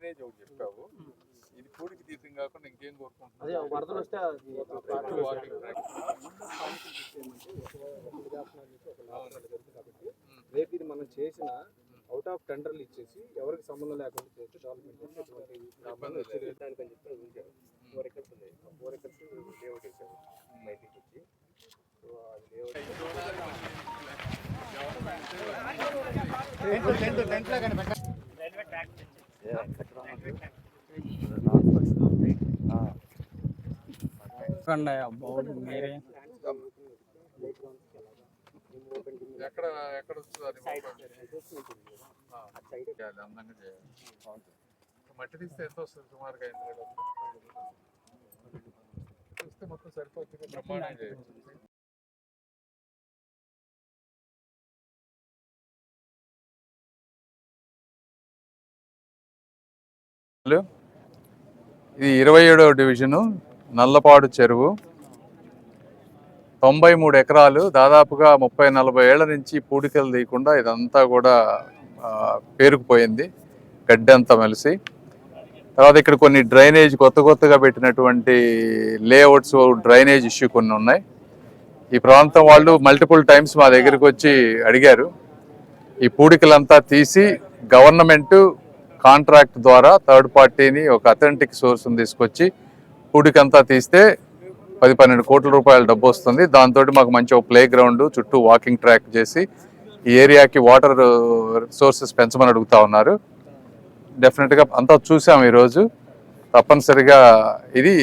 ఒకటి చెప్పావు. ఇది పూడికి తీర్థం కాకుండా ఇంకేం ట్రాక్. రేపు ఇది మనం చేసిన అవుట్ ఆఫ్ టెండర్లు ఇచ్చేసి ఎవరికి సంబంధం లేకుండా చేస్తే development four acres four acres layout వేసారు బయటికి వచ్చి. సో అది లేఅవుట్ ఎక్కడ ఎక్కడ వస్తుంది అందంగా చేయాలి. మట్టి తీస్తే ఎంత వస్తుంది సుమారుగా ఐదు వేలు చూస్తే మొత్తం సరిపోతుంది. చేయొచ్చు ఇది ఇరవై ఏడవ డివిజను. నల్లపాడు చెరువు. తొంభై మూడు ఎకరాలు దాదాపుగా ముప్పై నలభై ఏళ్ళ నుంచి పూడికలు తీయకుండా ఇదంతా కూడా పేరుకుపోయింది. గడ్డంతా మెలిసి. తర్వాత ఇక్కడ కొన్ని డ్రైనేజ్ కొత్త కొత్తగా పెట్టినటువంటి లేఅవుట్స్ డ్రైనేజ్ ఇష్యూ కొన్ని ఉన్నాయి. ఈ ప్రాంతం వాళ్ళు మల్టిపుల్ టైమ్స్ మా దగ్గరికి వచ్చి అడిగారు. ఈ పూడికలంతా తీసి గవర్నమెంట్ కాంట్రాక్ట్ ద్వారా థర్డ్ పార్టీని ఒక అథెంటిక్ సోర్స్ని తీసుకొచ్చి పూడికంతా తీస్తే పది పన్నెండు కోట్ల రూపాయల డబ్బు వస్తుంది. దాంతో మాకు మంచి ఒక ప్లే గ్రౌండ్ చుట్టూ వాకింగ్ ట్రాక్ చేసి ఈ ఏరియాకి వాటర్ సోర్సెస్ పెంచమని అడుగుతా ఉన్నారు. డెఫినెట్గా అంతా చూసాం ఈరోజు. తప్పనిసరిగా ఇది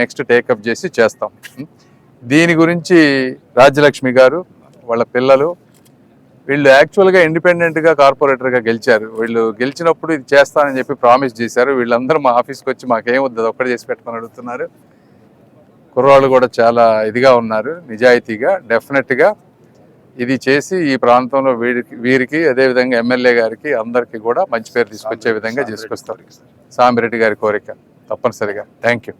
నెక్స్ట్ టేకప్ చేసి చేస్తాం. దీని గురించి రాజ్యలక్ష్మి గారు వాళ్ళ పిల్లలు వీళ్ళు యాక్చువల్గా ఇండిపెండెంట్గా కార్పొరేటర్గా గెలిచారు. వీళ్ళు గెలిచినప్పుడు ఇది చేస్తానని చెప్పి ప్రామిస్ చేశారు. వీళ్ళందరూ మా ఆఫీస్కి వచ్చి మాకేం వద్దు అది ఒక్కడే చేసి పెట్టమని అడుగుతున్నారు. కుర్రాళ్ళు కూడా చాలా ఇదిగా ఉన్నారు నిజాయితీగా డెఫినెట్గా ఇది చేసి ఈ ప్రాంతంలో వీరికి వీరికి అదేవిధంగా ఎమ్మెల్యే గారికి అందరికీ కూడా మంచి పేరు తీసుకొచ్చే విధంగా చేసుకొస్తారు. సామిరెడ్డి గారి కోరిక తప్పనిసరిగా. Thank you